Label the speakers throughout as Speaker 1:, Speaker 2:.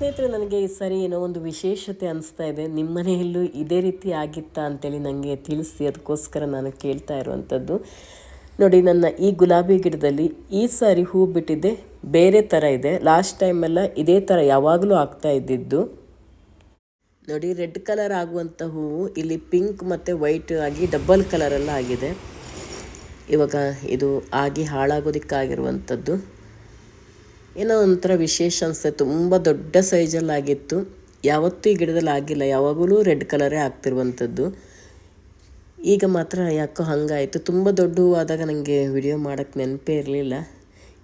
Speaker 1: ಸ್ನೇಹಿತರೆ, ನನಗೆ ಈ ಸರಿ ಏನೋ ಒಂದು ವಿಶೇಷತೆ ಅನಿಸ್ತಾ ಇದೆ. ನಿಮ್ಮ ಮನೆಯಲ್ಲೂ ಇದೇ ರೀತಿ ಆಗಿತ್ತಾ ಅಂತೇಳಿ ನನಗೆ ತಿಳಿಸಿ, ಅದಕ್ಕೋಸ್ಕರ ನಾನು ಕೇಳ್ತಾ ಇರುವಂಥದ್ದು. ನೋಡಿ, ನನ್ನ ಈ ಗುಲಾಬಿ ಗಿಡದಲ್ಲಿ ಈ ಸಾರಿ ಹೂ ಬಿಟ್ಟಿದ್ದೆ. ಬೇರೆ ಥರ ಇದೆ. ಲಾಸ್ಟ್ ಟೈಮೆಲ್ಲ ಇದೇ ಥರ ಯಾವಾಗಲೂ ಆಗ್ತಾ ಇದ್ದಿದ್ದು. ನೋಡಿ, ರೆಡ್ ಕಲರ್ ಆಗುವಂಥ ಹೂವು ಇಲ್ಲಿ ಪಿಂಕ್ ಮತ್ತು ವೈಟ್ ಆಗಿ ಡಬ್ಬಲ್ ಕಲರೆಲ್ಲ ಆಗಿದೆ ಇವಾಗ ಇದು ಆಗಿ ಹಾಳಾಗೋದಕ್ಕಾಗಿರುವಂಥದ್ದು. ಏನೋ ಒಂಥರ ವಿಶೇಷ ಅನಿಸುತ್ತೆ ತುಂಬ ದೊಡ್ಡ ಸೈಜಲ್ಲಿ ಆಗಿತ್ತು. ಯಾವತ್ತೂ ಈ ಗಿಡದಲ್ಲಿ ಆಗಿಲ್ಲ. ಯಾವಾಗಲೂ ರೆಡ್ ಕಲರೇ ಆಗ್ತಿರುವಂಥದ್ದು ಈಗ ಮಾತ್ರ, ಯಾಕೋ ಹಂಗಾಯಿತು. ತುಂಬ ದೊಡ್ಡ ಆದಾಗ ನನಗೆ ವಿಡಿಯೋ ಮಾಡೋಕ್ಕೆ ನೆನಪೇ ಇರಲಿಲ್ಲ.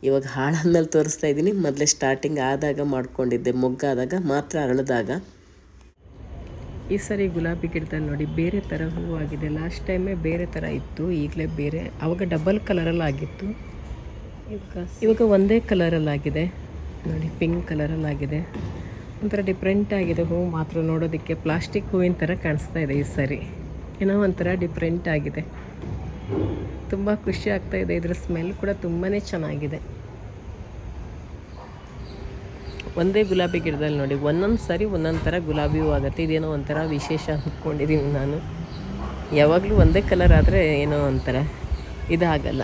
Speaker 1: ಇವಾಗ ಹಾಳಾದ್ಮೇಲೆ ತೋರಿಸ್ತಾ ಇದ್ದೀನಿ. ಮೊದಲೇ ಸ್ಟಾರ್ಟಿಂಗ್ ಆದಾಗ ಮಾಡ್ಕೊಂಡಿದ್ದೆ. ಮೊಗ್ಗಾದಾಗ, ಮಾತ್ರ ಅರಳಿದಾಗ. ಈ ಸರಿ ಗುಲಾಬಿ ಗಿಡದಲ್ಲಿ ನೋಡಿ, ಬೇರೆ ಥರ ಹೂವಾಗಿದೆ. ಲಾಸ್ಟ್ ಟೈಮೇ ಬೇರೆ ಥರ ಇತ್ತು. ಈಗಲೇ ಬೇರೆ. ಆವಾಗ ಡಬಲ್ ಕಲರಲ್ಲಿ ಆಗಿತ್ತು. ಇವಾಗ ಒಂದೇ ಕಲರಲ್ಲಾಗಿದೆ. ನೋಡಿ ಪಿಂಕ್ ಕಲರಲ್ಲಾಗಿದೆ. ಒಂಥರ ಡಿಫ್ರೆಂಟ್ ಆಗಿದೆ. ಹೂವು ಮಾತ್ರ ನೋಡೋದಕ್ಕೆ ಪ್ಲಾಸ್ಟಿಕ್ ಹೂವಿನ ಥರ ಕಾಣಿಸ್ತಾ ಇದೆ ಈ ಸರಿ. ಏನೋ ಒಂಥರ ಡಿಫ್ರೆಂಟ್ ಆಗಿದೆ. ತುಂಬ ಖುಷಿ ಆಗ್ತಾ ಇದೆ. ಇದರ ಸ್ಮೆಲ್ ಕೂಡ ತುಂಬಾ ಚೆನ್ನಾಗಿದೆ. ಒಂದೇ ಗುಲಾಬಿ ಗಿಡದಲ್ಲಿ ನೋಡಿ, ಒಂದೊಂದು ಸಾರಿ ಒಂದೊಂದು ಥರ ಗುಲಾಬಿ ಹೂ ಆಗುತ್ತೆ. ಇದೇನೋ ಒಂಥರ ವಿಶೇಷ ಅಂದ್ಕೊಂಡಿದ್ದೀನಿ ನಾನು. ಯಾವಾಗಲೂ ಒಂದೇ ಕಲರ್ ಆದರೆ ಏನೋ ಒಂಥರ ಇದಾಗಲ್ಲ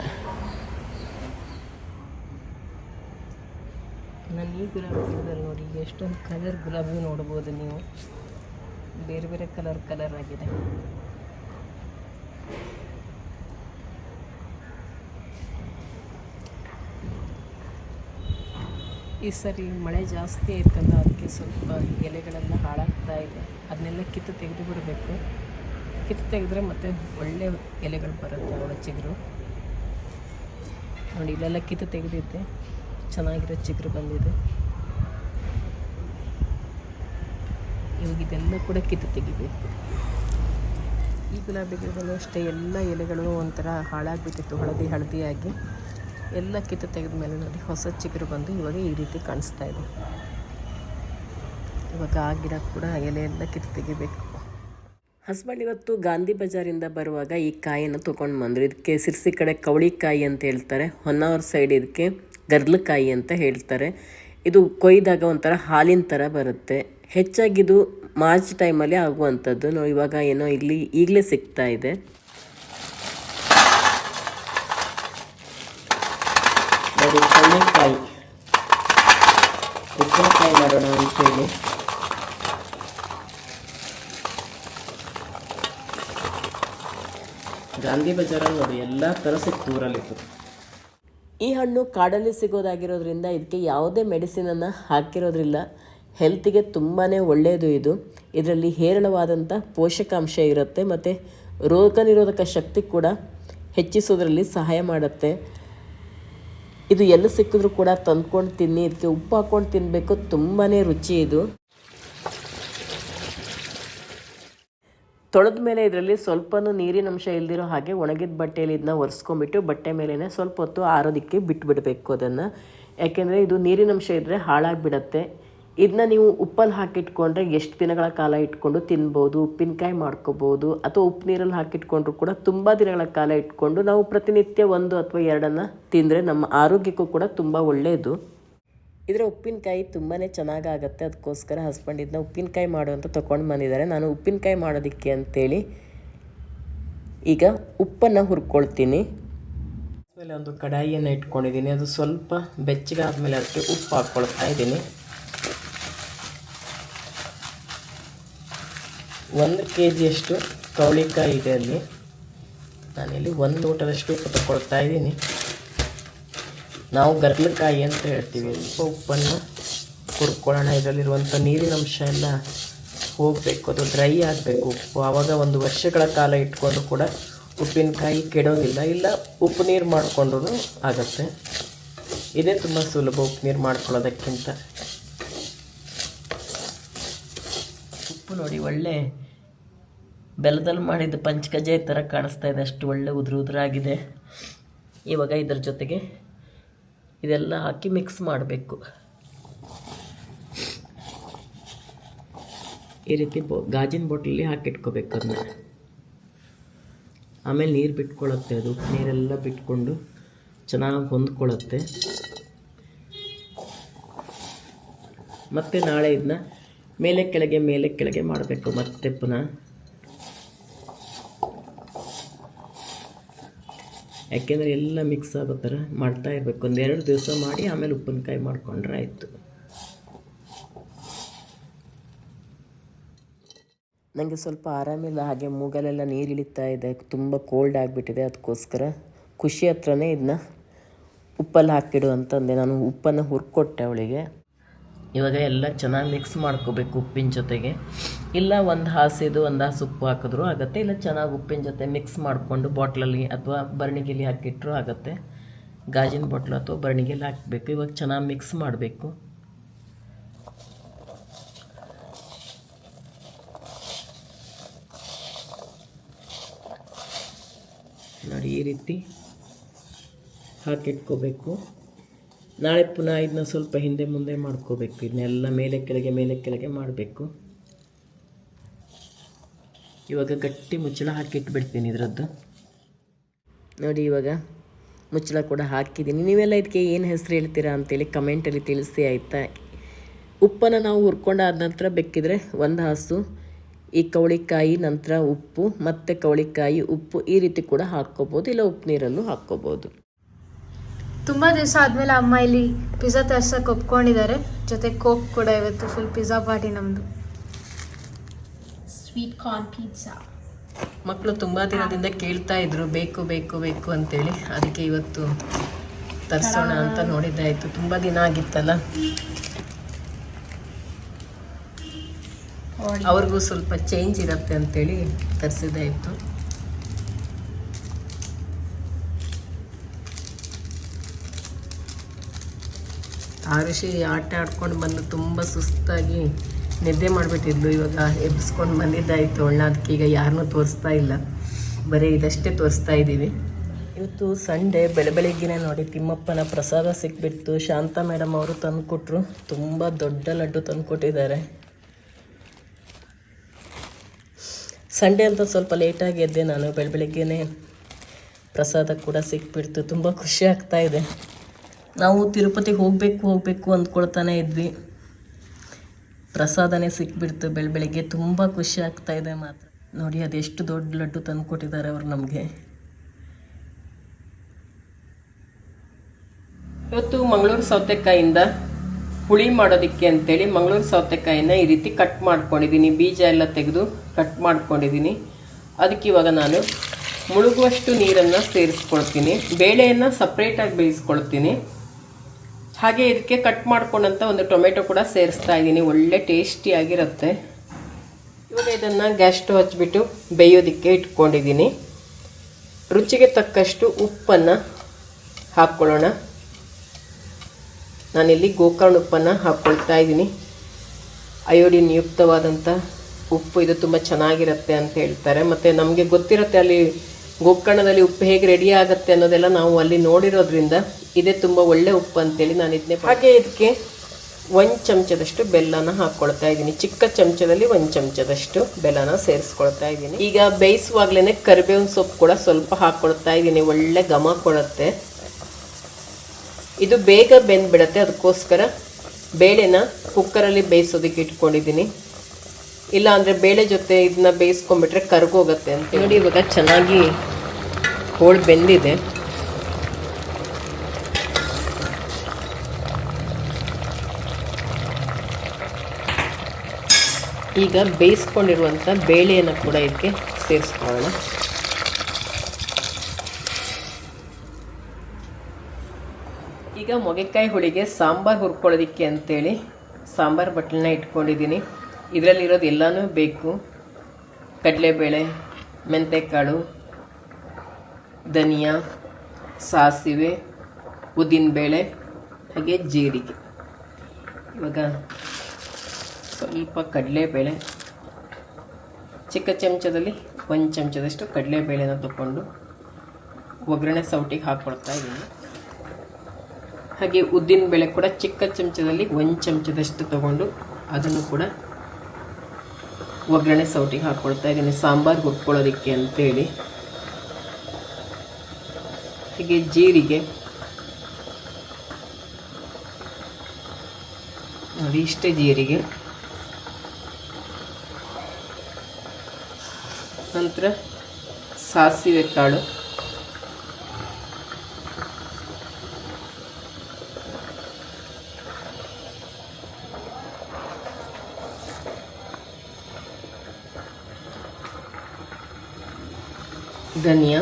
Speaker 1: ನಾನು ಈ ಗುಲಾಬಿ ಗಿಡದಲ್ಲಿ ನೋಡಿ ಎಷ್ಟೊಂದು ಕಲರ್ ಗುಲಾಬಿ ನೋಡ್ಬೋದು ನೀವು. ಬೇರೆ ಬೇರೆ ಕಲರ್ ಕಲರ್ ಆಗಿದೆ. ಈ ಸರಿ ಮಳೆ ಜಾಸ್ತಿ ಆಯ್ತಲ್ಲ, ಅದಕ್ಕೆ ಸ್ವಲ್ಪ ಎಲೆಗಳೆಲ್ಲ ಹಾಳಾಗ್ತಾ ಇದೆ. ಅದನ್ನೆಲ್ಲ ಕಿತ್ತು ತೆಗೆದು ಬಿಡಬೇಕು. ಕಿತ್ತು ತೆಗೆದ್ರೆ ಮತ್ತೆ ಒಳ್ಳೆ ಎಲೆಗಳು ಬರುತ್ತೆ ಅವಳ ಚಿಗುರು ನೋಡಿ, ಇಲ್ಲೆಲ್ಲ ಕಿತ್ತು ತೆಗೆದಿದ್ದೆ. ಚೆನ್ನಾಗಿರೋ ಚಿಗುರು ಬಂದಿದೆ. ಇವಾಗ ಇದೆಲ್ಲ ಕೂಡ ಕಿತ್ತು ತೆಗಿಬೇಕು. ಈ ಗುಲಾಬಿ ಗಿಡದಲ್ಲೂ ಅಷ್ಟೇ ಎಲ್ಲ ಎಲೆಗಳು ಒಂಥರ ಹಾಳಾಗಿಬಿಟ್ಟಿತ್ತು, ಹಳದಿ ಹಳದಿಯಾಗಿ. ಎಲ್ಲ ಕಿತ್ತು ತೆಗೆದ ಮೇಲೆ ನೋಡಿ, ಹೊಸ ಚಿಗುರು ಬಂದು ಇವಾಗ ಈ ರೀತಿ ಕಾಣಿಸ್ತಾ ಇದೆ. ಇವಾಗ ಆ ಗಿಡ ಕೂಡ ಎಲೆ ಎಲ್ಲ ಕಿತ್ತು ತೆಗಿಬೇಕು. ಹಸ್ಬೆಂಡ್ ಇವತ್ತು ಗಾಂಧಿ ಬಜಾರಿಂದ ಬರುವಾಗ ಈ ಕಾಯಿಯನ್ನು ತೊಗೊಂಡು ಬಂದರು. ಇದಕ್ಕೆ ಸಿರ್ಸಿ ಕಡೆ ಕವಳಿಕಾಯಿ ಅಂತ ಹೇಳ್ತಾರೆ. ಹೊನ್ನಾವರ ಸೈಡ್ ಇದಕ್ಕೆ ಗರ್ಲಕಾಯಿ ಅಂತ ಹೇಳ್ತಾರೆ. ಇದು ಕೊಯ್ದಾಗ ಒಂಥರ ಹಾಲಿನ ಥರ ಬರುತ್ತೆ. ಹೆಚ್ಚಾಗಿದು ಮಾರ್ಚ್ ಟೈಮಲ್ಲಿ ಆಗುವಂಥದ್ದು. ನಾವು ಇವಾಗ ಏನೋ ಇಲ್ಲಿ ಈಗಲೇ ಸಿಗ್ತಾ ಇದೆ. ಕವಳಿಕಾಯಿ ಉಪ್ಪಿನಕಾಯಿ ಮಾಡೋಣ ಅಂತೇಳಿ ಗಾಂಧಿ ಬಜಾರಲ್ಲಿ ನೋಡಿ, ಎಲ್ಲ ಥರ ಸಿಕ್ತು ಊರಲ್ಲಿತ್ತು ಈ ಹಣ್ಣು ಕಾಡಲ್ಲಿ ಸಿಗೋದಾಗಿರೋದ್ರಿಂದ ಇದಕ್ಕೆ ಯಾವುದೇ ಮೆಡಿಸಿನನ್ನು ಹಾಕಿರೋದ್ರಿಲ್ಲ. ಹೆಲ್ತಿಗೆ ತುಂಬಾ ಒಳ್ಳೆಯದು ಇದು. ಇದರಲ್ಲಿ ಹೇರಳವಾದಂಥ ಪೋಷಕಾಂಶ ಇರುತ್ತೆ ಮತ್ತು ರೋಗ ನಿರೋಧಕ ಶಕ್ತಿ ಕೂಡ ಹೆಚ್ಚಿಸೋದ್ರಲ್ಲಿ ಸಹಾಯ ಮಾಡುತ್ತೆ. ಇದು ಎಲ್ಲಿ ಸಿಕ್ಕಿದ್ರೂ ಕೂಡ ತಂದ್ಕೊಂಡು ತಿನ್ನಿ, ಇದಕ್ಕೆ ಉಪ್ಪು ಹಾಕ್ಕೊಂಡು ತಿನ್ನಬೇಕು ತುಂಬಾ ರುಚಿ ಇದು. ತೊಳೆದ ಮೇಲೆ ಇದರಲ್ಲಿ ಸ್ವಲ್ಪನೂ ನೀರಿನ ಅಂಶ ಇಲ್ದಿರೋ ಹಾಗೆ ಒಣಗಿದ ಬಟ್ಟೆಯಲ್ಲಿ ಇದನ್ನ ಒರೆಸ್ಕೊಂಡ್ಬಿಟ್ಟು ಬಟ್ಟೆ ಮೇಲೇ ಸ್ವಲ್ಪ ಹೊತ್ತು ಆರೋದಕ್ಕೆ ಬಿಟ್ಬಿಡಬೇಕು ಅದನ್ನು. ಯಾಕೆಂದರೆ ಇದು ನೀರಿನ ಅಂಶ ಇದ್ದರೆ ಹಾಳಾಗಿಬಿಡತ್ತೆ. ಇದನ್ನ ನೀವು ಉಪ್ಪಲ್ಲಿ ಹಾಕಿಟ್ಕೊಂಡ್ರೆ ಎಷ್ಟು ದಿನಗಳ ಕಾಲ ಇಟ್ಕೊಂಡು ತಿನ್ಬೋದು, ಉಪ್ಪಿನಕಾಯಿ ಮಾಡ್ಕೋಬೋದು, ಅಥವಾ ಉಪ್ಪು ನೀರಲ್ಲಿ ಹಾಕಿಟ್ಕೊಂಡ್ರು ಕೂಡ ತುಂಬ ದಿನಗಳ ಕಾಲ ಇಟ್ಕೊಂಡು ನಾವು ಪ್ರತಿನಿತ್ಯ ಒಂದು ಅಥವಾ ಎರಡನ್ನು ತಿಂದರೆ ನಮ್ಮ ಆರೋಗ್ಯಕ್ಕೂ ಕೂಡ ತುಂಬ ಒಳ್ಳೆಯದು ಇದರ ಉಪ್ಪಿನಕಾಯಿ ತುಂಬಾ ಚೆನ್ನಾಗಾಗತ್ತೆ. ಅದಕ್ಕೋಸ್ಕರ ಹಸ್ಬೆಂಡ್ ಇದನ್ನ ಉಪ್ಪಿನಕಾಯಿ ಮಾಡು ಅಂತ ತೊಗೊಂಡು ಬಂದಿದ್ದಾರೆ. ನಾನು ಉಪ್ಪಿನಕಾಯಿ ಮಾಡೋದಕ್ಕೆ ಅಂತೇಳಿ ಈಗ ಉಪ್ಪನ್ನು ಹುರ್ಕೊಳ್ತೀನಿ. ಆಮೇಲೆ ಒಂದು ಕಡಾಯಿಯನ್ನು ಇಟ್ಕೊಂಡಿದ್ದೀನಿ. ಅದು ಸ್ವಲ್ಪ ಬೆಚ್ಚಗಾದ್ಮೇಲೆ ಅದಕ್ಕೆ ಉಪ್ಪು ಹಾಕ್ಕೊಳ್ತಾ ಇದ್ದೀನಿ. ಒಂದು ಕೆ ಜಿಯಷ್ಟು ಕವಳಿಕಾಯಿ ಇದೆ ಅಲ್ಲಿ. ನಾನಿಲ್ಲಿ ಒಂದು ಊಟದಷ್ಟು ಉಪ್ಪು ತಗೊಳ್ತಾ ಇದ್ದೀನಿ. ನಾವು ಗರ್ಲಕಾಯಿ ಅಂತ ಹೇಳ್ತೀವಿ. ಸ್ವಲ್ಪ ಉಪ್ಪನ್ನು ಹುರ್ಕೊಳ್ಳೋಣ ಇದರಲ್ಲಿರುವಂಥ ನೀರಿನ ಅಂಶ ಎಲ್ಲ ಹೋಗಬೇಕು. ಅದು ಡ್ರೈ ಆಗಬೇಕು. ಉಪ್ಪು. ಆವಾಗ ಒಂದು ವರ್ಷಗಳ ಕಾಲ ಇಟ್ಕೊಂಡು ಕೂಡ ಉಪ್ಪಿನಕಾಯಿ ಕೆಡೋದಿಲ್ಲ. ಇಲ್ಲ, ಉಪ್ಪು ನೀರು ಮಾಡಿಕೊಂಡ್ರು ಆಗುತ್ತೆ. ಇದೇ ತುಂಬ ಸುಲಭ ಉಪ್ಪು ನೀರು ಮಾಡ್ಕೊಳ್ಳೋದಕ್ಕಿಂತ. ಉಪ್ಪು ನೋಡಿ, ಒಳ್ಳೆ ಬೆಲ್ಲದಲ್ಲಿ ಮಾಡಿದ ಪಂಚಕಜೆ ಥರ ಕಾಣಿಸ್ತಾ ಇದೆ. ಅಷ್ಟು ಒಳ್ಳೆ ಉದುರು ಉದುರಾಗಿದೆ. ಇವಾಗ ಇದ್ರ ಜೊತೆಗೆ ಇದೆಲ್ಲ ಹಾಕಿ ಮಿಕ್ಸ್ ಮಾಡಬೇಕು. ಈ ರೀತಿ ಬೊ, ಗಾಜಿನ ಬಾಟ್ಲಲ್ಲಿ ಹಾಕಿಟ್ಕೋಬೇಕು ಅದನ್ನ. ಆಮೇಲೆ ನೀರು ಬಿಟ್ಕೊಳ್ಳುತ್ತೆ ಅದು. ನೀರೆಲ್ಲ ಬಿಟ್ಕೊಂಡು ಚೆನ್ನಾಗಿ ಹೊಂದ್ಕೊಳ್ಳುತ್ತೆ
Speaker 2: ಮತ್ತು ನಾಳೆ ಇದನ್ನ ಮೇಲೆ ಕೆಳಗೆ ಮೇಲೆ ಕೆಳಗೆ ಮಾಡಬೇಕು. ಮತ್ತೆ ಪುನಃ ಯಾಕೆಂದರೆ ಎಲ್ಲ ಮಿಕ್ಸ್ ಆಗೋ ಥರ ಮಾಡ್ತಾ ಇರಬೇಕು. ಒಂದು ಎರಡು ದಿವಸ ಮಾಡಿ ಆಮೇಲೆ ಉಪ್ಪಿನಕಾಯಿ ಮಾಡಿಕೊಂಡ್ರೆ ಆಯಿತು. ನನಗೆ ಸ್ವಲ್ಪ ಆರಾಮಿಲ್ಲ, ಹಾಗೆ ಮೂಗಲೆಲ್ಲ ನೀರು ಇಳಿತಾ ಇದೆ, ತುಂಬ ಕೋಲ್ಡ್ ಆಗಿಬಿಟ್ಟಿದೆ ಅದಕ್ಕೋಸ್ಕರ ಖುಷಿ ಹತ್ರನೇ ಇದನ್ನ ಉಪ್ಪಲ್ಲಿ ಹಾಕಿಡು ಅಂತಂದೆ. ನಾನು ಉಪ್ಪನ್ನು ಹುರ್ಕೊಟ್ಟೆ ಅವಳಿಗೆ. ಇವಾಗ ಎಲ್ಲ ಚೆನ್ನಾಗಿ ಮಿಕ್ಸ್ ಮಾಡ್ಕೋಬೇಕು ಉಪ್ಪಿನ ಜೊತೆಗೆ. ಇಲ್ಲ ಒಂದು ಹಾಸಿದು ಒಂದು ಹಾಸು ಉಪ್ಪು ಹಾಕಿದ್ರು ಆಗುತ್ತೆ. ಇಲ್ಲ ಚೆನ್ನಾಗಿ ಉಪ್ಪಿನ ಜೊತೆ ಮಿಕ್ಸ್ ಮಾಡಿಕೊಂಡು ಬಾಟ್ಲಲ್ಲಿ ಅಥವಾ ಬರಣಿಗೆಲಿ ಹಾಕಿಟ್ರು ಆಗುತ್ತೆ. ಗಾಜಿನ ಬಾಟ್ಲು ಅಥವಾ ಬರಣಿಗೆಲಿ ಹಾಕಬೇಕು. ಇವಾಗ ಚೆನ್ನಾಗಿ ಮಿಕ್ಸ್ ಮಾಡಬೇಕು. ನೋಡಿ ಈ ರೀತಿ ಹಾಕಿಟ್ಕೋಬೇಕು. ನಾಳೆ ಪುನಃ ಇದನ್ನ ಸ್ವಲ್ಪ ಹಿಂದೆ ಮುಂದೆ ಮಾಡ್ಕೋಬೇಕು. ಇದನ್ನೆಲ್ಲ ಮೇಲೆ ಕೆಳಗೆ ಮೇಲೆ ಕೆಳಗೆ ಮಾಡಬೇಕು. ಇವಾಗ ಗಟ್ಟಿ ಮುಚ್ಚಳ ಹಾಕಿಟ್ಬಿಡ್ತೀನಿ ಇದರದ್ದು. ನೋಡಿ ಇವಾಗ ಮುಚ್ಚಳ ಕೂಡ ಹಾಕಿದ್ದೀನಿ. ನೀವೆಲ್ಲ ಇದಕ್ಕೆ ಏನು ಹೆಸರು ಹೇಳ್ತೀರಾ ಅಂತೇಳಿ ಕಮೆಂಟಲ್ಲಿ ತಿಳಿಸಿ ಆಯಿತಾ? ಉಪ್ಪನ್ನು ನಾವು ಹುರ್ಕೊಂಡಾದ ನಂತರ ಬೇಕಿದ್ರೆ ಒಂದು ಹಾಸು ಈ ಕವಳಿಕಾಯಿ ನಂತರ ಉಪ್ಪು ಮತ್ತು ಕವಳಿಕಾಯಿ ಉಪ್ಪು ಈ ರೀತಿ ಕೂಡ ಹಾಕ್ಕೋಬೋದು ಇಲ್ಲ ಉಪ್ಪು ನೀರಲ್ಲೂ ಹಾಕ್ಕೋಬೋದು.
Speaker 3: ತುಂಬ ದಿವಸ ಆದಮೇಲೆ ಅಮ್ಮ ಇಲ್ಲಿ ಪಿಜ್ಜಾ ತರ್ಸಕ್ಕೆ ಒಪ್ಕೊಂಡಿದ್ದಾರೆ. ಜೊತೆ ಕೋಕ್ ಕೂಡ ಇವತ್ತು ಫುಲ್ ಪಿಜ್ಜಾ ಪಾರ್ಟಿ ನಮ್ದು.
Speaker 4: Sweet corn pizza.
Speaker 2: ಮಕ್ಕಳು ತುಂಬ ದಿನದಿಂದ ಕೇಳ್ತಾ ಇದ್ರು ಬೇಕು ಬೇಕು ಬೇಕು ಅಂತೇಳಿ. ಅದಕ್ಕೆ ಇವತ್ತು ತರಿಸೋಣ ಅಂತ ನೋಡಿದ್ದಾಯಿತು ತುಂಬ ದಿನ ಆಗಿತ್ತಲ್ಲ? ಅವ್ರಿಗೂ ಸ್ವಲ್ಪ ಚೇಂಜ್ ಇರುತ್ತೆ ಅಂತೇಳಿ ತರಿಸಿದ್ದಾಯಿತು ಆರುಷಿ ಆಟ ಆಡ್ಕೊಂಡು ಬಂದು ತುಂಬ ಸುಸ್ತಾಗಿ ನಿದ್ದೆ ಮಾಡಿಬಿಟ್ಟಿದ್ಲು, ಇವಾಗ ಎಬ್ಬಿಸ್ಕೊಂಡು ಬಂದಿದ್ದಾಯಿತು. ಅವಳನ್ನ ಅದಕ್ಕೆ ಈಗ ಯಾರನ್ನೂ ತೋರಿಸ್ತಾ ಇಲ್ಲ. ಬರೀ ಇದಷ್ಟೇ ತೋರಿಸ್ತಾ ಇದ್ದೀವಿ ಇವತ್ತು ಸಂಡೇ, ಬೆಳೆ ಬೆಳಿಗ್ಗೆನೇ ನೋಡಿ ತಿಮ್ಮಪ್ಪನ ಪ್ರಸಾದ ಸಿಕ್ಬಿಡ್ತು. ಶಾಂತ ಮೇಡಮ್ ಅವರು ತಂದುಕೊಟ್ರು. ತುಂಬ ದೊಡ್ಡ ಲಡ್ಡು ತಂದುಕೊಟ್ಟಿದ್ದಾರೆ. ಸಂಡೇ ಅಂತ ಸ್ವಲ್ಪ ಲೇಟಾಗಿ ಎದ್ದೆ ನಾನು. ಬೆಳೆ ಬೆಳಿಗ್ಗೆನೇ ಪ್ರಸಾದ ಕೂಡ ಸಿಕ್ಬಿಡ್ತು. ತುಂಬ ಖುಷಿ ಆಗ್ತಾ ಇದೆ. ನಾವು ತಿರುಪತಿಗೆ ಹೋಗಬೇಕು ಹೋಗಬೇಕು ಅಂದ್ಕೊಳ್ತಾನೆ ಇದ್ವಿ. ಪ್ರಸಾದನೇ ಸಿಕ್ಬಿಡ್ತು ಬೆಳ, ಬೆಳಿಗ್ಗೆ ತುಂಬ ಖುಷಿ ಆಗ್ತಾ ಇದೆ ಮಾತ್ರ. ನೋಡಿ ಅದೆಷ್ಟು ದೊಡ್ಡ ಲಡ್ಡು ತಂದು ಕೊಟ್ಟಿದ್ದಾರೆ ಅವರು ನಮಗೆ. ಇವತ್ತು ಮಂಗಳೂರು ಸೌತೆಕಾಯಿಂದ ಹುಳಿ ಮಾಡೋದಕ್ಕೆ ಅಂತೇಳಿ ಮಂಗಳೂರು ಸೌತೆಕಾಯಿನ ಈ ರೀತಿ ಕಟ್ ಮಾಡ್ಕೊಂಡಿದ್ದೀನಿ. ಬೀಜ ಎಲ್ಲ ತೆಗೆದು ಕಟ್ ಮಾಡ್ಕೊಂಡಿದ್ದೀನಿ. ಅದಕ್ಕೆ ಇವಾಗ ನಾನು ಮುಳುಗುವಷ್ಟು ನೀರನ್ನು ಸೇರಿಸ್ಕೊಳ್ತೀನಿ. ಬೇಳೆಯನ್ನು ಸಪ್ರೇಟಾಗಿ ಬೇಯಿಸ್ಕೊಳ್ತೀನಿ. ಹಾಗೆ ಇದಕ್ಕೆ ಕಟ್ ಮಾಡ್ಕೊಂಡಂಥ ಒಂದು ಟೊಮೆಟೊ ಕೂಡ ಸೇರಿಸ್ತಾ ಇದ್ದೀನಿ. ಒಳ್ಳೆ ಟೇಸ್ಟಿಯಾಗಿರುತ್ತೆ ಇವಾಗ ಇದನ್ನು ಗ್ಯಾಸ್ ಸ್ಟವ್ ಹಚ್ಬಿಟ್ಟು ಬೇಯೋದಕ್ಕೆ ಇಟ್ಕೊಂಡಿದ್ದೀನಿ. ರುಚಿಗೆ ತಕ್ಕಷ್ಟು ಉಪ್ಪನ್ನು ಹಾಕ್ಕೊಳ್ಳೋಣ. ನಾನಿಲ್ಲಿ ಗೋಕರ್ಣ ಉಪ್ಪನ್ನು ಹಾಕ್ಕೊಳ್ತಾ ಇದ್ದೀನಿ. ಅಯೋಡಿನ್ ಯುಕ್ತವಾದಂಥ ಉಪ್ಪು ಇದು ತುಂಬ ಚೆನ್ನಾಗಿರುತ್ತೆ ಅಂತ ಹೇಳ್ತಾರೆ. ಮತ್ತು ನಮಗೆ ಗೊತ್ತಿರುತ್ತೆ ಅಲ್ಲಿ ಗೋಕರ್ಣದಲ್ಲಿ ಉಪ್ಪು ಹೇಗೆ ರೆಡಿ ಆಗುತ್ತೆ ಅನ್ನೋದೆಲ್ಲ ನಾವು ಅಲ್ಲಿ ನೋಡಿರೋದ್ರಿಂದ ಇದೇ ತುಂಬ ಒಳ್ಳೆ ಉಪ್ಪು ಅಂತೇಳಿ ನಾನು ಇದನ್ನೇ ಹಾಗೆ ಇದಕ್ಕೆ ಒಂದು ಚಮಚದಷ್ಟು ಬೆಲ್ಲನ ಹಾಕ್ಕೊಳ್ತಾ ಇದ್ದೀನಿ. ಚಿಕ್ಕ ಚಮಚದಲ್ಲಿ ಒಂದು ಚಮಚದಷ್ಟು ಬೆಲ್ಲನ ಸೇರಿಸ್ಕೊಳ್ತಾ ಇದ್ದೀನಿ. ಈಗ ಬೇಯಿಸುವಾಗ್ಲೇ ಕರಿಬೇವಿನ ಸೊಪ್ಪು ಕೂಡ ಸ್ವಲ್ಪ ಹಾಕ್ಕೊಳ್ತಾ ಇದ್ದೀನಿ. ಒಳ್ಳೆ ಘಮ ಕೊಡುತ್ತೆ. ಇದು ಬೇಗ ಬೆಂದ್ಬಿಡತ್ತೆ. ಅದಕ್ಕೋಸ್ಕರ ಬೇಳೆನ ಕುಕ್ಕರಲ್ಲಿ ಬೇಯಿಸೋದಕ್ಕೆ ಇಟ್ಕೊಂಡಿದ್ದೀನಿ. ಇಲ್ಲ ಅಂದರೆ ಬೇಳೆ ಜೊತೆ ಇದನ್ನ ಬೇಯಿಸ್ಕೊಂಡ್ಬಿಟ್ರೆ ಕರ್ಗೋಗುತ್ತೆ ಅಂತ ನೋಡಿ ಇವಾಗ ಚೆನ್ನಾಗಿ ಹೋಳು ಬೆಂದಿದೆ. ಈಗ ಬೇಯಿಸ್ಕೊಂಡಿರುವಂಥ ಬೇಳೆಯನ್ನು ಕೂಡ ಇದಕ್ಕೆ ಸೇರಿಸ್ಕೊಳ್ಳೋಣ. ಈಗ ಮೊಗೆಕಾಯಿ ಹುಳಿಗೆ ಸಾಂಬಾರು ಹುರ್ಕೊಳ್ಳೋದಕ್ಕೆ ಅಂತೇಳಿ ಸಾಂಬಾರು ಬಟ್ಟಲನ್ನ ಇಟ್ಕೊಂಡಿದ್ದೀನಿ. ಇದರಲ್ಲಿರೋದು ಎಲ್ಲನೂ ಬೇಕು. ಕಡಲೆಬೇಳೆ, ಮೆಂತೆಕಾಳು, ಧನಿಯಾ, ಸಾಸಿವೆ, ಉದ್ದಿನಬೇಳೆ, ಹಾಗೆ ಜೀರಿಗೆ. ಇವಾಗ ಸ್ವಲ್ಪ ಕಡಲೆಬೇಳೆ, ಚಿಕ್ಕ ಚಮಚದಲ್ಲಿ ಒಂದು ಚಮಚದಷ್ಟು ಕಡಲೆಬೇಳೆನ ತಗೊಂಡು ಒಗ್ಗರಣೆ ಸೌಟಿಗೆ ಹಾಕ್ಕೊಳ್ತಾ ಇದ್ದೀನಿ. ಹಾಗೆ ಉದ್ದಿನ ಬೇಳೆ ಕೂಡ ಚಿಕ್ಕ ಚಮಚದಲ್ಲಿ ಒಂದು ಚಮಚದಷ್ಟು ತಗೊಂಡು ಅದನ್ನು ಕೂಡ ಒಗ್ಗರಣೆ ಸೌಟಿಗೆ ಹಾಕ್ಕೊಳ್ತಾ ಇದ್ದೀನಿ. ಸಾಂಬಾರು ಹುರ್ಕೊಳ್ಳೋದಕ್ಕೆ ಅಂತೇಳಿ. ಹೀಗೆ ಜೀರಿಗೆ. ನೋಡಿ, ಇಷ್ಟೇ ಜೀರಿಗೆ. ನಂತರ ಸಾಸಿವೆ ಕಾಳು ಧನಿಯಾ.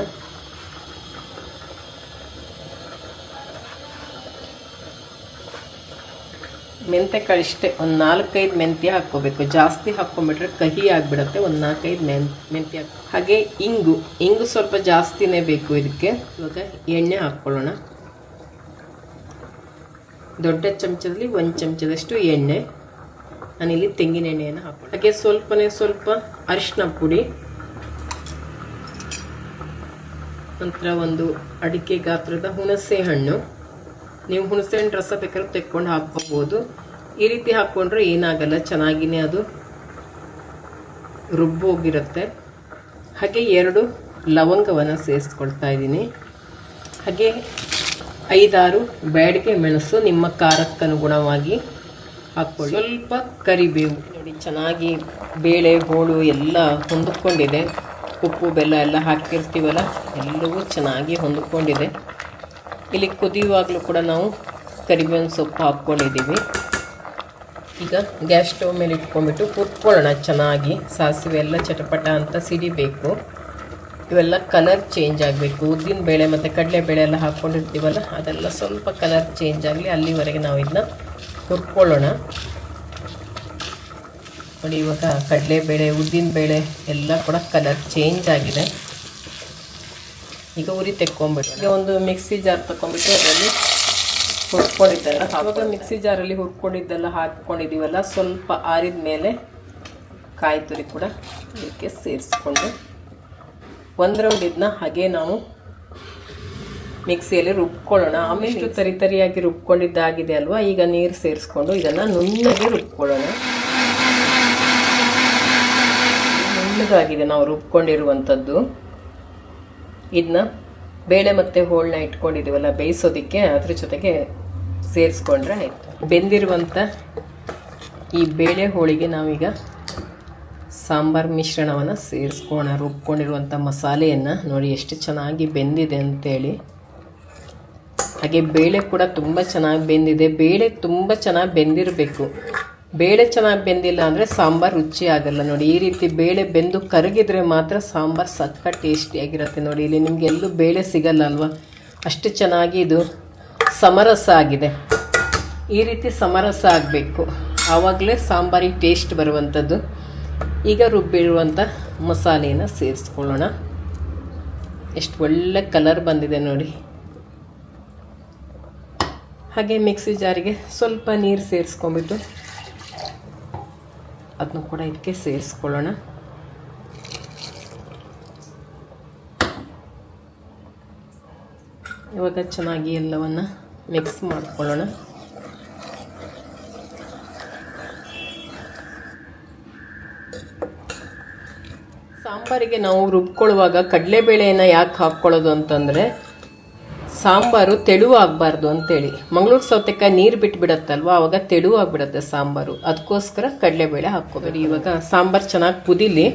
Speaker 2: ಮೆಂತೆಕಾಳು ಇಷ್ಟೇ ಒಂದು ನಾಲ್ಕೈದು ಮೆಂತ್ಯ ಹಾಕ್ಕೋಬೇಕು. ಜಾಸ್ತಿ ಹಾಕ್ಕೊಂಬಿಟ್ರೆ ಕಹಿ ಆಗಿಬಿಡುತ್ತೆ, ಒಂದು ನಾಲ್ಕೈದು ಮೆನ್ ಮೆಂತ್ಯ ಹಾಗೆ ಇಂಗು ಇಂಗು ಸ್ವಲ್ಪ ಜಾಸ್ತಿನೇ ಬೇಕು ಇದಕ್ಕೆ. ಇವಾಗ ಎಣ್ಣೆ ಹಾಕ್ಕೊಳ್ಳೋಣ. ದೊಡ್ಡ ಚಮಚದಲ್ಲಿ ಒಂದು ಚಮಚದಷ್ಟು ಎಣ್ಣೆ. ನಾನಿಲ್ಲಿ ತೆಂಗಿನ ಎಣ್ಣೆಯನ್ನು ಹಾಕೊಳ್ಳಿ ಹಾಗೆ ಸ್ವಲ್ಪನೇ ಸ್ವಲ್ಪ ಅರಿಶಿನ ಪುಡಿ. ನಂತರ ಒಂದು ಅಡಿಕೆ ಗಾತ್ರದ ಹುಣಸೆ ಹಣ್ಣು. ನೀವು ಹುಣಸೆಹಣ್ಣು ರಸ ಬೇಕಾದ್ರೆ ತೆಕ್ಕೊಂಡು ಹಾಕ್ಕೋಬೋದು. ಈ ರೀತಿ ಹಾಕ್ಕೊಂಡ್ರೆ ಏನಾಗಲ್ಲ, ಚೆನ್ನಾಗಿನೇ ಅದು ರುಬ್ಬೋಗಿರುತ್ತೆ. ಹಾಗೆ ಎರಡು ಲವಂಗವನ್ನು ಸೇರಿಸ್ಕೊಳ್ತಾ ಇದ್ದೀನಿ. ಹಾಗೆ ಐದಾರು ಬ್ಯಾಡಿಗೆ ಮೆಣಸು ನಿಮ್ಮ ಖಾರಕ್ಕನುಗುಣವಾಗಿ ಹಾಕ್ಕೊಳ್ಳಿ. ಸ್ವಲ್ಪ ಕರಿಬೇವು. ನೋಡಿ, ಚೆನ್ನಾಗಿ ಬೇಳೆ ಹೋಳು ಎಲ್ಲ ಹೊಂದಿಕೊಂಡಿದೆ. ಉಪ್ಪು, ಬೆಲ್ಲ ಎಲ್ಲ ಹಾಕಿರ್ತೀವಲ್ಲ, ಎಲ್ಲವೂ ಚೆನ್ನಾಗಿ ಹೊಂದಿಕೊಂಡಿದೆ. ಇಲ್ಲಿ ಕುದಿಯುವಾಗಲೂ ಕೂಡ ನಾವು ಕರಿಬೇವಿನ ಸೊಪ್ಪು ಹಾಕ್ಕೊಂಡಿದ್ದೀವಿ. ಈಗ ಗ್ಯಾಸ್ ಸ್ಟವ್ ಮೇಲೆ ಇಟ್ಕೊಂಡ್ಬಿಟ್ಟು ಕುಟ್ಕೊಳ್ಳೋಣ ಚೆನ್ನಾಗಿ ಸಾಸಿವೆ ಎಲ್ಲ ಚಟಪಟ ಅಂತ ಸಿಡಿಬೇಕು. ಇವೆಲ್ಲ ಕಲರ್ ಚೇಂಜ್ ಆಗಬೇಕು. ಉದ್ದಿನ ಬೇಳೆ ಮತ್ತು ಕಡಲೆಬೇಳೆ ಎಲ್ಲ ಹಾಕ್ಕೊಂಡಿರ್ತೀವಲ್ಲ ಅದೆಲ್ಲ ಸ್ವಲ್ಪ ಕಲರ್ ಚೇಂಜ್ ಆಗಲಿ ಅಲ್ಲಿವರೆಗೆ ನಾವು ಇದನ್ನ ಹುರ್ಕೊಳ್ಳೋಣ. ನೋಡಿ, ಇವಾಗ ಕಡಲೆಬೇಳೆ, ಉದ್ದಿನ ಬೇಳೆ ಎಲ್ಲ ಕೂಡ ಕಲರ್ ಚೇಂಜ್ ಆಗಿದೆ. ಈಗ ಉರಿ ತೆಕ್ಕೊಂಬಿಟ್ಟು ಈಗ ಒಂದು ಮಿಕ್ಸಿ ಜಾರ್ ತಗೊಂಡ್ಬಿಟ್ಟು ಅದರಲ್ಲಿ ಹುರ್ಕೊಂಡಿದ್ದೆಲ್ಲ ಇವಾಗ ಮಿಕ್ಸಿ ಜಾರಲ್ಲಿ ಹುರ್ಕೊಂಡಿದ್ದೆಲ್ಲ ಹಾಕ್ಕೊಂಡಿದ್ದೀವಲ್ಲ ಸ್ವಲ್ಪ ಆರಿದ ಮೇಲೆ ಕಾಯಿ ತುರಿ ಕೂಡ ಇದಕ್ಕೆ ಸೇರಿಸ್ಕೊಂಡು ಒಂದು ರೌಂಡ್ ಇದನ್ನ ಹಾಗೆ ನಾವು ಮಿಕ್ಸಿಯಲ್ಲಿ ರುಬ್ಕೊಳ್ಳೋಣ. ಆಮೇಲೆ ತರಿ ತರಿಯಾಗಿ ರುಬ್ಕೊಂಡಿದ್ದಾಗಿದೆ ಅಲ್ವಾ? ಈಗ ನೀರು ಸೇರಿಸ್ಕೊಂಡು ಇದನ್ನು ನುಣ್ಣಗೆ ರುಬ್ಕೊಳ್ಳೋಣ. ನುಣ್ಣಗಾಗಿದೆ ನಾವು ರುಬ್ಕೊಂಡಿರುವಂಥದ್ದು. ಇದನ್ನ ಬೇಳೆ ಮತ್ತು ಹೋಳನ್ನ ಇಟ್ಕೊಂಡಿದ್ದೀವಲ್ಲ ಬೇಯಿಸೋದಕ್ಕೆ ಅದ್ರ ಜೊತೆಗೆ ಸೇರಿಸ್ಕೊಂಡ್ರೆ ಆಯಿತು. ಬೆಂದಿರುವಂಥ ಈ ಬೇಳೆ ಹೋಳಿಗೆ ನಾವೀಗ ಸಾಂಬಾರು ಮಿಶ್ರಣವನ್ನು ಸೇರಿಸ್ಕೋಣ ರುಬ್ಕೊಂಡಿರುವಂಥ ಮಸಾಲೆಯನ್ನು ನೋಡಿ ಎಷ್ಟು ಚೆನ್ನಾಗಿ ಬೆಂದಿದೆ ಅಂತೇಳಿ. ಹಾಗೆ ಬೇಳೆ ಕೂಡ ತುಂಬ ಚೆನ್ನಾಗಿ ಬೆಂದಿದೆ. ಬೇಳೆ ತುಂಬ ಚೆನ್ನಾಗಿ ಬೆಂದಿರಬೇಕು. ಬೇಳೆ ಚೆನ್ನಾಗಿ ಬೆಂದಿಲ್ಲ ಅಂದರೆ ಸಾಂಬಾರು ರುಚಿ ಆಗಲ್ಲ ನೋಡಿ. ಈ ರೀತಿ ಬೇಳೆ ಬೆಂದು ಕರಗಿದ್ರೆ ಮಾತ್ರ ಸಾಂಬಾರು ಸಕ್ಕ ಟೇಸ್ಟಿಯಾಗಿರುತ್ತೆ ನೋಡಿ. ಇಲ್ಲಿ ನಿಮಗೆ ಎಲ್ಲೂ ಬೇಳೆ ಸಿಗಲ್ಲ ಅಲ್ವಾ ಅಷ್ಟು ಚೆನ್ನಾಗಿ ಇದು ಸಮರಸ ಆಗಿದೆ. ಈ ರೀತಿ ಸಮರಸ ಆಗಬೇಕು. ಆವಾಗಲೇ ಸಾಂಬಾರಿಗೆ ಟೇಸ್ಟ್ ಬರುವಂಥದ್ದು ಈಗ ರುಬ್ಬಿರುವಂಥ ಮಸಾಲೆಯನ್ನು ಸೇರಿಸ್ಕೊಳ್ಳೋಣ. ಎಷ್ಟು ಒಳ್ಳೆ ಕಲರ್ ಬಂದಿದೆ ನೋಡಿ. ಹಾಗೆ ಮಿಕ್ಸಿ ಜಾರಿಗೆ ಸ್ವಲ್ಪ ನೀರು ಸೇರಿಸ್ಕೊಂಬಿಟ್ಟು ಅದನ್ನು ಕೂಡ ಇದಕ್ಕೆ ಸೇರಿಸ್ಕೊಳ್ಳೋಣ. ಇವಾಗ ಚೆನ್ನಾಗಿ ಎಲ್ಲವನ್ನು ಮಿಕ್ಸ್ ಮಾಡ್ಕೊಳ್ಳೋಣ. ಸಾಂಬಾರಿಗೆ ನಾವು ರುಬ್ಕೊಳ್ಳುವಾಗ ಕಡಲೆಬೇಳೆಯನ್ನು ಯಾಕೆ ಹಾಕ್ಕೊಳ್ಳೋದು ಅಂತಂದರೆ ಸಾಂಬಾರು ತೆಳು ಆಗಬಾರ್ದು ಅಂತೇಳಿ. ಮಂಗಳೂರು ಸೌತೆಕಾಯಿ ನೀರು ಬಿಟ್ಬಿಡತ್ತಲ್ವ? ಅವಾಗ ತೆಳು ಸಾಂಬಾರು. ಅದಕ್ಕೋಸ್ಕರ ಕಡಲೆಬೇಳೆ ಹಾಕ್ಕೋಬೇಡಿ ಇವಾಗ ಸಾಂಬಾರು ಚೆನ್ನಾಗಿ ಕುದಿಲಿ.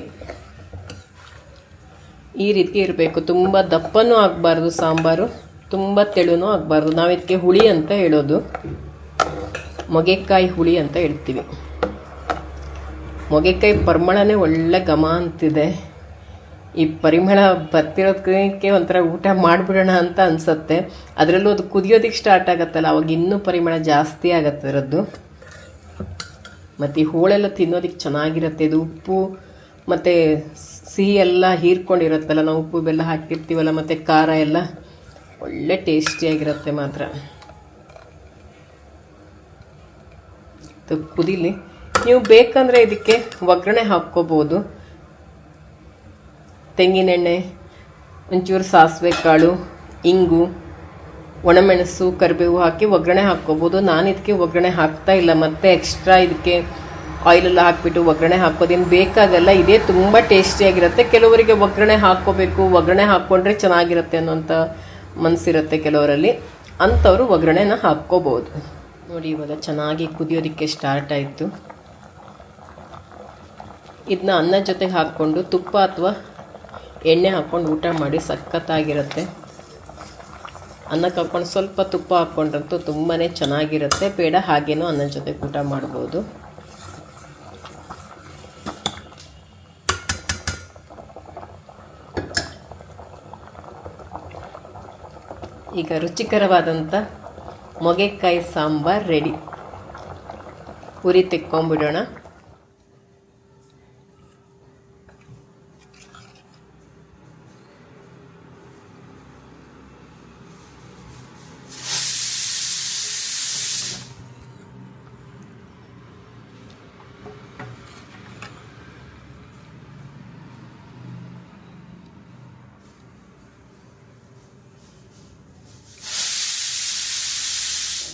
Speaker 2: ಈ ರೀತಿ ಇರಬೇಕು. ತುಂಬ ದಪ್ಪನೂ ಆಗಬಾರ್ದು ಸಾಂಬಾರು. ತುಂಬ ತೆಳುನೂ ಆಗಬಾರ್ದು. ನಾವು ಇದಕ್ಕೆ ಹುಳಿ ಅಂತ ಹೇಳೋದು. ಮೊಗೆಕಾಯಿ ಹುಳಿ ಅಂತ ಹೇಳ್ತೀವಿ. ಮೊಗೆಕಾಯಿ ಪರಿಮಳನೇ ಒಳ್ಳೆ ಘಮ ಅಂತಿದೆ. ಈ ಪರಿಮಳ ಬರ್ತಿರೋದಕ್ಕೆ ಒಂಥರ ಊಟ ಮಾಡಿಬಿಡೋಣ ಅಂತ ಅನಿಸುತ್ತೆ. ಅದರಲ್ಲೂ ಅದು ಕುದಿಯೋದಕ್ಕೆ ಸ್ಟಾರ್ಟ್ ಆಗುತ್ತಲ್ಲ, ಅವಾಗ ಇನ್ನೂ ಪರಿಮಳ ಜಾಸ್ತಿ ಆಗುತ್ತೆ ಅದರದ್ದು ಮತ್ತು ಈ ಹೋಳೆಲ್ಲ ತಿನ್ನೋದಕ್ಕೆ ಚೆನ್ನಾಗಿರುತ್ತೆ, ಇದು ಉಪ್ಪು ಮತ್ತು ಸಿಹಿ ಎಲ್ಲ ಹೀರ್ಕೊಂಡಿರುತ್ತಲ್ಲ, ನಾವು ಉಪ್ಪು, ಬೆಲ್ಲ ಹಾಕಿರ್ತೀವಲ್ಲ ಮತ್ತು ಖಾರ ಎಲ್ಲ, ಒಳ್ಳೆ ಟೇಸ್ಟಿಯಾಗಿರುತ್ತೆ ಮಾತ್ರ. ಕುದಿಲಿ. ನೀವು ಬೇಕಂದರೆ ಇದಕ್ಕೆ ಒಗ್ಗರಣೆ ಹಾಕ್ಕೋಬೋದು. ತೆಂಗಿನೆಣ್ಣೆ, ಒಂಚೂರು ಸಾಸಿವೆ ಕಾಳು, ಇಂಗು, ಒಣಮೆಣಸು, ಕರಿಬೇವು ಹಾಕಿ ಒಗ್ಗರಣೆ ಹಾಕ್ಕೋಬೋದು. ನಾನು ಇದಕ್ಕೆ ಒಗ್ಗರಣೆ ಹಾಕ್ತಾ ಇಲ್ಲ. ಮತ್ತೆ ಎಕ್ಸ್ಟ್ರಾ ಇದಕ್ಕೆ ಆಯಿಲೆಲ್ಲ ಹಾಕಿಬಿಟ್ಟು ಒಗ್ಗರಣೆ ಹಾಕೋದೇನು ಬೇಕಾಗಲ್ಲ. ಇದೇ ತುಂಬ ಟೇಸ್ಟಿಯಾಗಿರುತ್ತೆ ಕೆಲವರಿಗೆ ಒಗ್ಗರಣೆ ಹಾಕ್ಕೋಬೇಕು. ಒಗ್ಗರಣೆ ಹಾಕ್ಕೊಂಡ್ರೆ ಚೆನ್ನಾಗಿರುತ್ತೆ ಅನ್ನೋಂಥ ಮನಸ್ಸಿರುತ್ತೆ ಕೆಲವರಲ್ಲಿ. ಅಂಥವ್ರು ಒಗ್ಗರಣೆನ ಹಾಕ್ಕೋಬೋದು.
Speaker 1: ನೋಡಿ, ಇವಾಗ ಚೆನ್ನಾಗಿ ಕುದಿಯೋದಕ್ಕೆ ಸ್ಟಾರ್ಟ್ ಆಯಿತು. ಇದನ್ನ ಅನ್ನ ಜೊತೆಗೆ ಹಾಕ್ಕೊಂಡು ತುಪ್ಪ ಅಥವಾ ಎಣ್ಣೆ ಹಾಕ್ಕೊಂಡು ಊಟ ಮಾಡಿ ಸಖತ್ತಾಗಿರುತ್ತೆ. ಅನ್ನಕ್ಕೆ ಹಾಕ್ಕೊಂಡು ಸ್ವಲ್ಪ ತುಪ್ಪ ಹಾಕ್ಕೊಂಡ್ರಂತೂ ತುಂಬಾ ಚೆನ್ನಾಗಿರುತ್ತೆ. ಬೇಡ, ಹಾಗೇನೂ ಅನ್ನದ ಜೊತೆ ಊಟ ಮಾಡ್ಬೋದು. ಈಗ ರುಚಿಕರವಾದಂಥ ಮೊಗೆಕಾಯಿ ಸಾಂಬಾರ್ ರೆಡಿ ಉರಿ ತೆಕ್ಕೊಂಬಿಡೋಣ.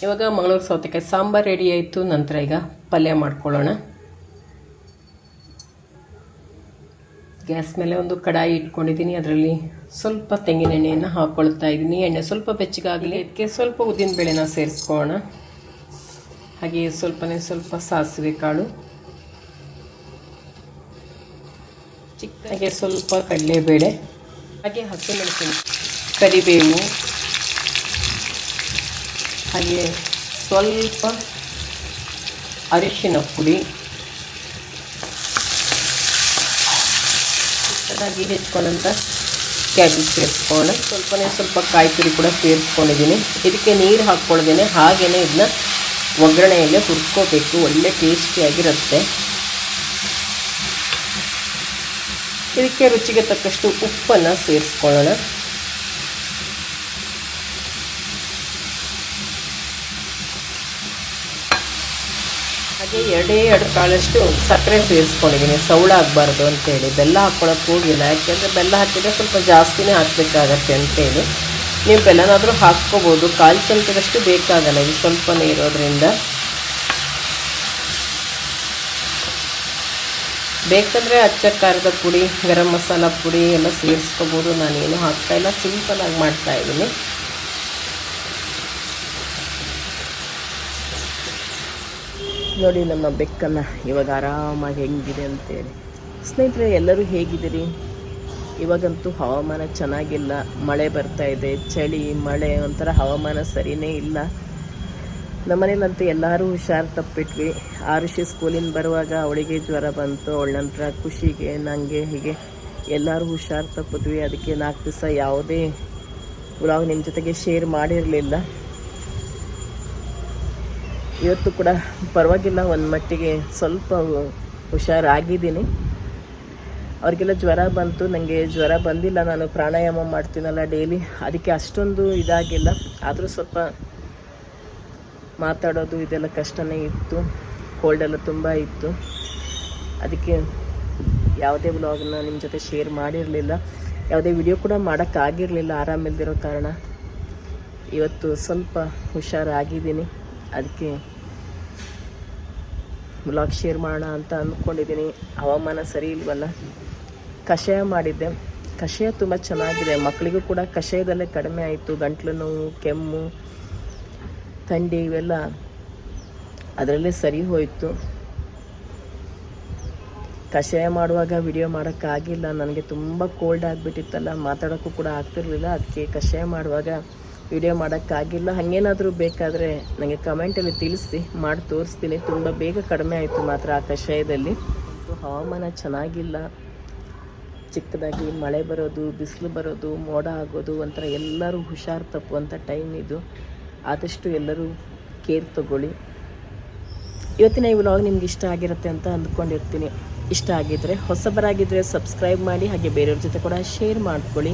Speaker 1: ಇವಾಗ ಮಂಗಳೂರು ಸೌತೆಕಾಯಿ ಸಾಂಬಾರ್ ರೆಡಿ ಆಯಿತು, ನಂತರ ಈಗ ಪಲ್ಯ ಮಾಡ್ಕೊಳ್ಳೋಣ. ಗ್ಯಾಸ್ ಮೇಲೆ ಒಂದು ಕಡಾಯಿ ಇಟ್ಕೊಂಡಿದ್ದೀನಿ, ಅದರಲ್ಲಿ ಸ್ವಲ್ಪ ತೆಂಗಿನ ಎಣ್ಣೆಯನ್ನು ಹಾಕ್ಕೊಳ್ತಾ ಇದ್ದೀನಿ. ಎಣ್ಣೆ ಸ್ವಲ್ಪ ಬೆಚ್ಚಗಾಗಲಿ ಇದಕ್ಕೆ ಸ್ವಲ್ಪ ಉದ್ದಿನ ಬೇಳೆನ ಸೇರಿಸ್ಕೊಳ್ಳೋಣ. ಹಾಗೆಯೇ ಸ್ವಲ್ಪನೇ ಸ್ವಲ್ಪ ಸಾಸಿವೆ ಕಾಳು. ಚಿಕ್ಕದಾಗೆ ಸ್ವಲ್ಪ ಕಡಲೆಬೇಳೆ. ಹಾಗೆ ಹಸಿಮೆಣಸಿನ ಕರಿಬೇವು. ಹಾಗೆ ಸ್ವಲ್ಪ ಅರಿಶಿನ ಪುಡಿ. ಚೆನ್ನಾಗಿ ಹೆಚ್ಕೊಂಡಂಥ ಕ್ಯಾಬೇಜ್ ಸೇರಿಸ್ಕೊಳ್ಳೋಣ ಸ್ವಲ್ಪನೇ ಸ್ವಲ್ಪ ಕಾಯಿ ತುರಿ ಕೂಡ ಸೇರಿಸ್ಕೊಂಡಿದ್ದೀನಿ. ಇದಕ್ಕೆ ನೀರು ಹಾಕ್ಕೊಳ್ದೇನೆ ಹಾಗೆಯೇ ಇದನ್ನ ಒಗ್ಗರಣೆಯಲ್ಲಿ ಹುರ್ಕೋಬೇಕು. ಒಳ್ಳೆ ಟೇಸ್ಟಿಯಾಗಿರುತ್ತೆ. ಇದಕ್ಕೆ ರುಚಿಗೆ ತಕ್ಕಷ್ಟು ಉಪ್ಪನ್ನು ಸೇರಿಸ್ಕೊಳ್ಳೋಣ. ಹಾಗೆ ಎರಡೇ ಎರಡು ಕಾಳಷ್ಟು ಸಕ್ಕರೆ ಸೇರಿಸ್ಕೊಂಡಿದ್ದೀನಿ. ಸೌಳ ಆಗಬಾರ್ದು ಅಂತೇಳಿ. ಬೆಲ್ಲ ಹಾಕ್ಕೊಳಕ್ಕೆ ಹೋಗಿಲ್ಲ. ಯಾಕೆಂದರೆ ಬೆಲ್ಲ ಹಾಕಿದರೆ ಸ್ವಲ್ಪ ಜಾಸ್ತಿನೇ ಹಾಕಬೇಕಾಗತ್ತೆ ಅಂತೇಳಿ. ನೀವು ಬೆಲ್ಲನಾದರೂ ಹಾಕ್ಕೋಬೋದು. ಕಾಲು ಚಮಚದಷ್ಟು ಬೇಕಾಗಲ್ಲ. ಇದು ಸ್ವಲ್ಪನೇ ಇರೋದ್ರಿಂದ. ಬೇಕಂದರೆ ಅಚ್ಚ ಖಾರದ ಪುಡಿ, ಗರಂ ಮಸಾಲ ಪುಡಿ ಎಲ್ಲ ಸೇರಿಸ್ಕೋಬೋದು. ನಾನೇನು ಹಾಕ್ತಾಯಿಲ್ಲ ಸಿಂಪಲಾಗಿ ಮಾಡ್ತಾಯಿದ್ದೀನಿ ನೋಡಿ ನಮ್ಮ ಬೆಕ್ಕನ್ನು ಇವಾಗ ಆರಾಮಾಗಿ ಹೆಂಗಿದೆ ಅಂತೇಳಿ. ಸ್ನೇಹಿತರೆ, ಎಲ್ಲರೂ ಹೇಗಿದ್ದೀರಿ? ಇವಾಗಂತೂ ಹವಾಮಾನ ಚೆನ್ನಾಗಿಲ್ಲ, ಮಳೆ ಬರ್ತಾ ಇದೆ, ಚಳಿ, ಮಳೆ ಒಂಥರ ಹವಾಮಾನ ಸರಿಯೇ ಇಲ್ಲ. ನಮ್ಮನೇಲಂತೂ ಎಲ್ಲರೂ ಹುಷಾರು ತಪ್ಪಿಟ್ವಿ. ಆರುಷಿ ಸ್ಕೂಲಿಂದ ಬರುವಾಗ ಅವಳಿಗೆ ಜ್ವರ ಬಂತು, ಅವಳ ನಂತರ ಖುಷಿಗೆ ನನಗೆ ಹೀಗೆ ಎಲ್ಲರೂ ಹುಷಾರು ತಪ್ಪಿದ್ವಿ. ಅದಕ್ಕೆ ನಾಲ್ಕು ದಿವಸ ಯಾವುದೇ ವ್ಲಾಗ್ ನಿಮ್ಮ ಜೊತೆಗೆ ಶೇರ್ ಮಾಡಿರಲಿಲ್ಲ. ಇವತ್ತು ಕೂಡ ಪರವಾಗಿಲ್ಲ, ಒಂದು ಮಟ್ಟಿಗೆ ಸ್ವಲ್ಪ ಹುಷಾರಾಗಿದ್ದೀನಿ. ಅವ್ರಿಗೆಲ್ಲ ಜ್ವರ ಬಂತು ನನಗೆ ಜ್ವರ ಬಂದಿಲ್ಲ, ನಾನು ಪ್ರಾಣಾಯಾಮ ಮಾಡ್ತೀನಲ್ಲ ಡೈಲಿ, ಅದಕ್ಕೆ ಅಷ್ಟೊಂದು ಇದಾಗಿಲ್ಲ. ಆದರೂ ಸ್ವಲ್ಪ ಮಾತಾಡೋದು ಇದೆಲ್ಲ ಕಷ್ಟನೇ ಇತ್ತು ಕೋಲ್ಡ್ ಎಲ್ಲ ತುಂಬ ಇತ್ತು. ಅದಕ್ಕೆ ಯಾವುದೇ ವ್ಲಾಗ್ನ ನಿಮ್ಮ ಜೊತೆ ಶೇರ್ ಮಾಡಿರಲಿಲ್ಲ. ಯಾವುದೇ ವಿಡಿಯೋ ಕೂಡ ಮಾಡೋಕ್ಕಾಗಿರಲಿಲ್ಲ ಆರಾಮಿಲ್ದಿರೋ ಕಾರಣ. ಇವತ್ತು ಸ್ವಲ್ಪ ಹುಷಾರಾಗಿದ್ದೀನಿ, ಅದಕ್ಕೆ ವ್ಲಾಗ್ ಶೇರ್ ಮಾಡೋಣ ಅಂತ ಅಂದ್ಕೊಂಡಿದ್ದೀನಿ. ಹವಾಮಾನ ಸರಿ ಇಲ್ವಲ್ಲ? ಕಷಾಯ ಮಾಡಿದ್ದೆ. ಕಷಾಯ ತುಂಬ ಚೆನ್ನಾಗಿದೆ. ಮಕ್ಕಳಿಗೂ ಕೂಡ ಕಷಾಯದಲ್ಲೇ ಕಡಿಮೆ ಆಯಿತು. ಗಂಟ್ಲು ನೋವು, ಕೆಮ್ಮು, ಥಂಡಿ ಇವೆಲ್ಲ ಅದರಲ್ಲೇ ಸರಿ ಹೋಯಿತು. ಕಷಾಯ ಮಾಡುವಾಗ ವಿಡಿಯೋ ಮಾಡೋಕ್ಕಾಗಿಲ್ಲ ನನಗೆ ತುಂಬ ಕೋಲ್ಡ್ ಆಗಿಬಿಟ್ಟಿತ್ತಲ್ಲ. ಮಾತಾಡೋಕ್ಕೂ ಕೂಡ ಆಗ್ತಿರ್ಲಿಲ್ಲ. ಅದಕ್ಕೆ ಕಷಾಯ ಮಾಡುವಾಗ ವಿಡಿಯೋ ಮಾಡೋಕ್ಕಾಗಿಲ್ಲ. ಹಾಗೇನಾದರೂ ಬೇಕಾದರೆ ನನಗೆ ಕಮೆಂಟಲ್ಲಿ ತಿಳಿಸಿ. ಮಾಡಿ ತೋರಿಸ್ತೀನಿ. ತುಂಬ ಬೇಗ ಕಡಿಮೆ ಆಯಿತು ಮಾತ್ರ ಆ ಕಷಾಯದಲ್ಲಿ. ಹವಾಮಾನ ಚೆನ್ನಾಗಿಲ್ಲ. ಚಿಕ್ಕದಾಗಿ ಮಳೆ ಬರೋದು, ಬಿಸಿಲು ಬರೋದು, ಮೋಡ ಆಗೋದು, ಒಂಥರ ಎಲ್ಲರೂ ಹುಷಾರು ತಪ್ಪುವಂಥ ಟೈಮ್ ಇದು. ಆದಷ್ಟು ಎಲ್ಲರೂ ಕೇರ್ ತಗೊಳ್ಳಿ. ಇವತ್ತಿನ ಈ ವ್ಲಾಗ್ ನಿಮ್ಗೆ ಇಷ್ಟ ಆಗಿರುತ್ತೆ ಅಂತ ಅಂದ್ಕೊಂಡಿರ್ತೀನಿ. ಇಷ್ಟ ಆಗಿದ್ದರೆ ಹೊಸಬರಾಗಿದ್ದರೆ ಸಬ್ಸ್ಕ್ರೈಬ್ ಮಾಡಿ, ಹಾಗೆ ಬೇರೆಯವ್ರ ಜೊತೆ ಕೂಡ ಶೇರ್ ಮಾಡ್ಕೊಳ್ಳಿ.